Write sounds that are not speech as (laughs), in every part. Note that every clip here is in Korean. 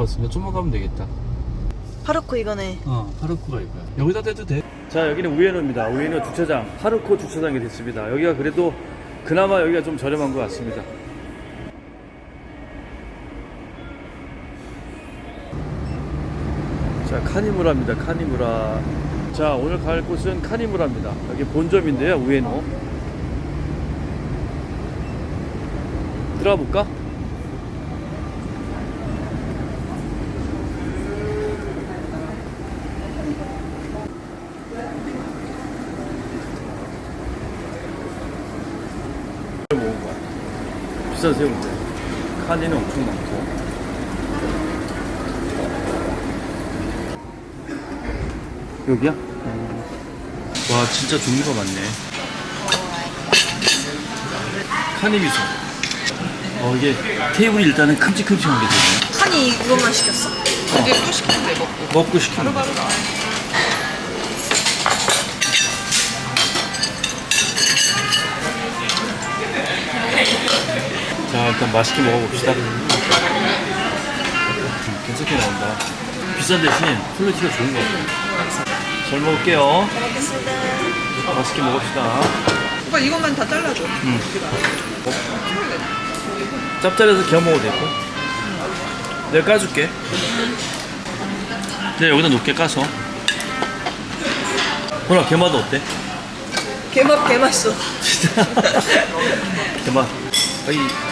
같습니다. 좀만 가면 되겠다. 파르코 이거네. 어, 파르코가 이거야. 여기다 대도 돼. 자, 여기는 우에노입니다. 우에노 주차장, 파르코 주차장이 됐습니다. 여기가 그래도 그나마 여기가 좀 저렴한 것 같습니다. 자, 카니무라입니다. 카니무라. 자, 오늘 갈 곳은 카니무라입니다. 여기 본점인데요, 우에노. 들어가 볼까? 비싼 새우인데. 카니는 엄청 많고. 여기야? 와, 진짜 종류가 많네. 카니 미소. 어, 이게 테이블이 일단은 큼직큼직한 게 되네. 칸이 이것만 시켰어? 이제 또 시키면 돼 먹고 먹고 시키는 거. 나와 일단 맛있게 먹어봅시다. 음, 괜찮게 나온다. 비싼 대신 퀄리티가 좋은 것 같아요. 잘 먹을게요. 잘 먹겠습니다. 맛있게 먹읍시다. 오빠 이것만 다 잘라줘 음. 짭짤해서 기어 먹어도 되고. 내가 까줄게. 네, 여기다 놓게 까서. 호라, 개맛 어때? 개맛 개맛있어. 진짜. (laughs) 개맛. 아이.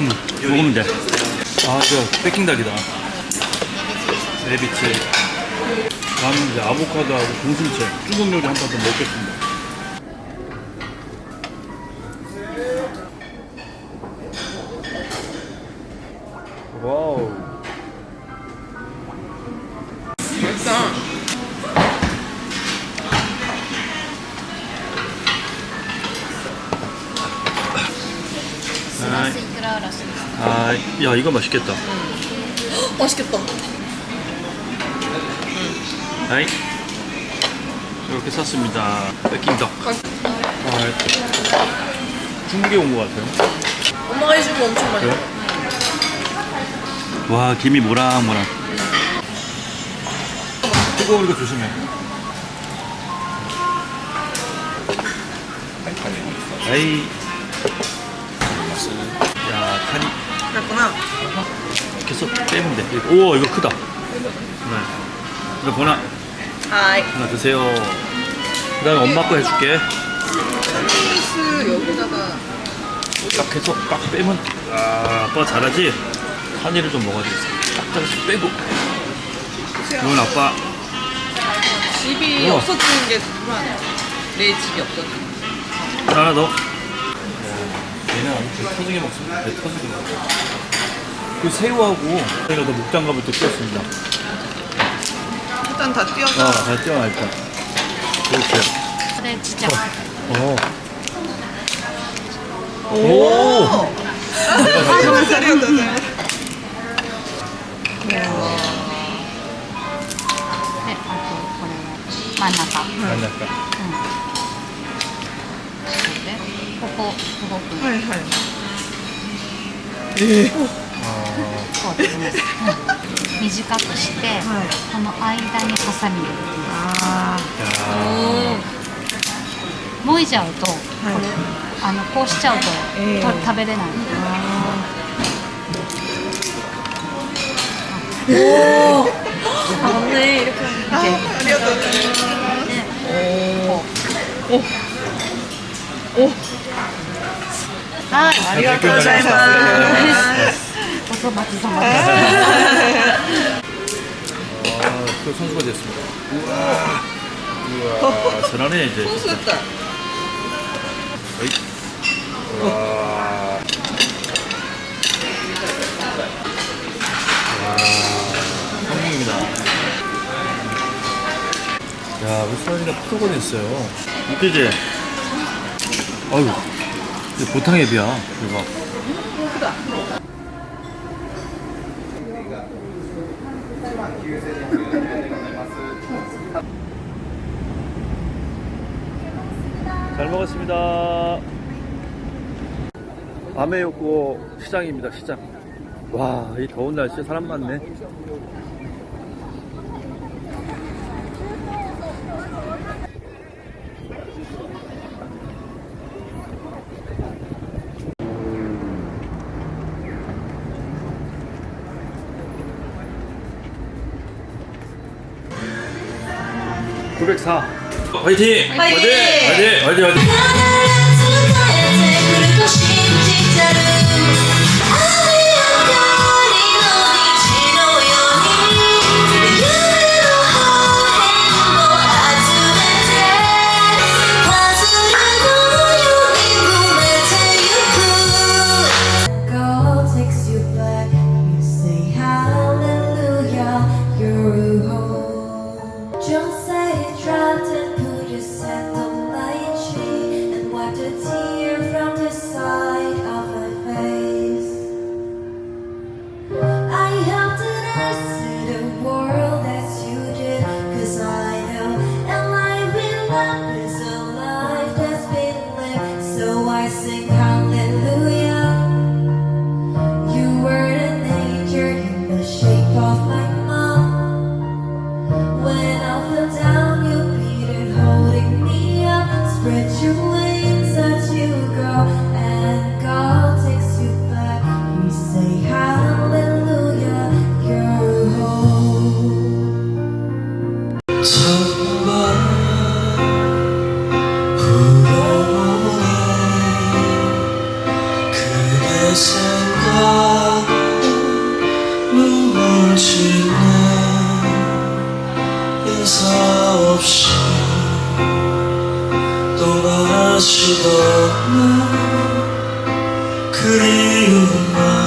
응, 먹으면 돼. 아, 저 베킹 닭이다. 레비치. 나는 이제 아보카도하고 공심채, 중국 요리 한 판 더 먹겠습니다. 아이. 아이, 야, 이거 맛있겠다. 맛있겠다. 아이. 이렇게 샀습니다. 닭. 아, 중국에 온 것 같아요. 엄마가 해준 거 엄청 많이. 그래? 와 김이 모락모락 뜨거우니까 조심해 아이 그랬구나. 계속 빼면 돼 이거- 우와 이거 크다 네. 이거 보나 아이. 하나 드세요 그 다음에 엄마 거 해줄게 소스 여기다가 딱 해서 딱 빼면 아 아빠 잘하지? 카니를 좀 먹어야 되겠어 딱 잘라서 빼고 이건 아빠 집이 우와. 없어지는 게 불안해 내 집이 없어지는 하나 더. 그냥 그 터지게 먹습니다. 배 터지게 먹어요. 그 새우하고 저희가 그 더 목장갑을 또 띄웠습니다. 일단 다 띄워서 아, 잘 띄워 일단. 이렇게. 네, 진짜. 어. 오! 오! 정말 잘했잖아요. 만나봐. 만날까? 응. こうごく。はいはい。ええこうですね、短くして、はい、この間にハサミああもいちゃうと、はい、これあのこうしちゃうと,、えー、食べれない。おおあんなにありがとう はい、ありがとうございます。お粗末様です。あ、今日선수가 됐습니다. 우와, 우와, 전하네 이제. 선수였다. 어이, 와, 와, 성공입니다. 야, 우리 소연이가 프로가 됐어요. 이때지. 아유. 보탕 앱이야. 대박. 잘 먹었습니다. 밤에 욕고 그 시장입니다. 시장. 와, 이 더운 날씨에 사람 많네. 904. 화이팅! 화이팅! 화이팅! 화이팅! 화이팅! 없이 또 마시던 날, 그리운 나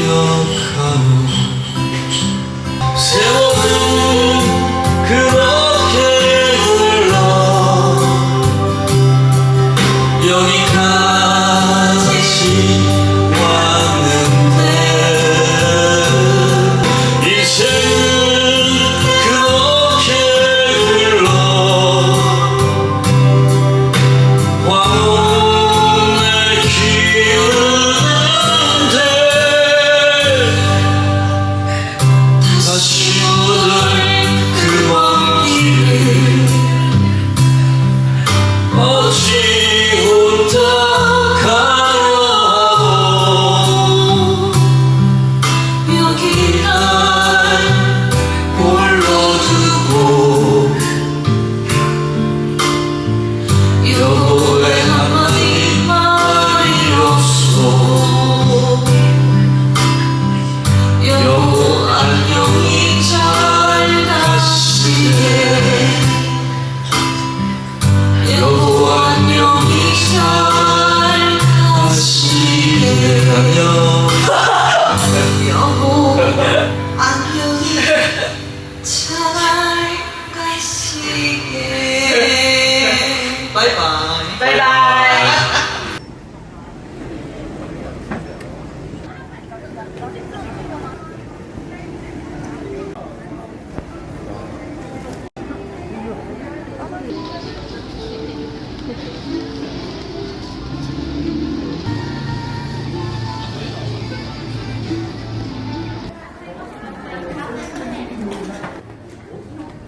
要看。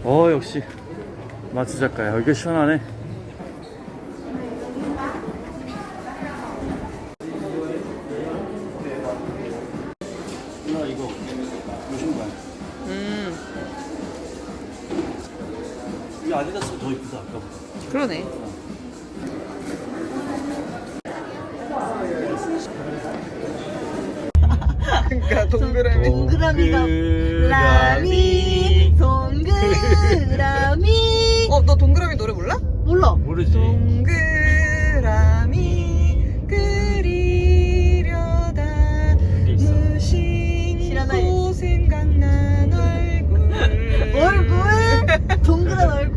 어 역시. 마트 작가야. 여기 시원하네 이 아디다스 더 이쁘다 아까보다 그러네. 그러니까 동그라미. 동그라미가 라미 동그라미 어, 너 동그라미 노래 몰라? 몰라 모르지 동그라미 그리려다 있어. 무심코. 생각난 얼굴. (laughs) 얼굴 동그란 얼굴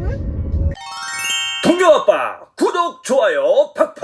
아빠 구독 좋아요 팍